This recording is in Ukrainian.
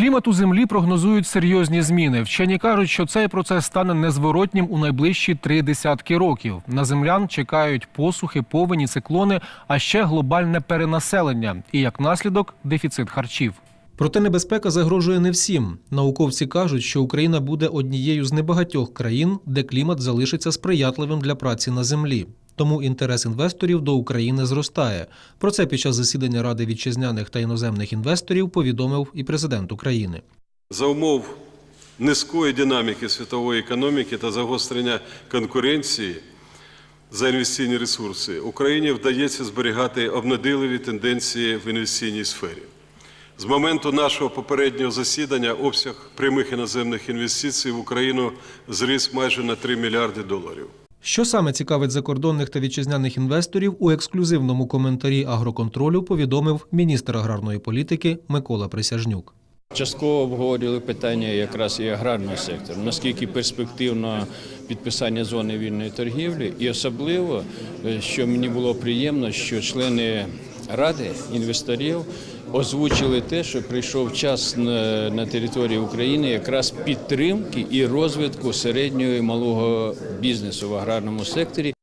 Клімату землі прогнозують серйозні зміни. Вчені кажуть, що цей процес стане незворотнім у найближчі три десятки років. На землян чекають посухи, повені, циклони, а ще глобальне перенаселення і як наслідок дефіцит харчів. Проте небезпека загрожує не всім. Науковці кажуть, що Україна буде однією з небагатьох країн, де клімат залишиться сприятливим для праці на землі. Тому інтерес інвесторів до України зростає. Про це під час засідання Ради вітчизняних та іноземних інвесторів повідомив і президент України. За умов низької динаміки світової економіки та загострення конкуренції за інвестиційні ресурси Україні вдається зберігати обнадійливі тенденції в інвестиційній сфері. З моменту нашого попереднього засідання обсяг прямих іноземних інвестицій в Україну зріс майже на 3 мільярди доларів. Що саме цікавить закордонних та вітчизняних інвесторів у ексклюзивному коментарі агроконтролю повідомив міністр аграрної політики Микола Присяжнюк. Частково обговорювали питання якраз і аграрного сектору, наскільки перспективно підписання зони вільної торгівлі, і особливо, е, що мені було приємно, що члени ради інвесторів озвучили те, що прийшов час на, на території України якраз підтримки і розвитку середнього і малого бізнесу в аграрному секторі.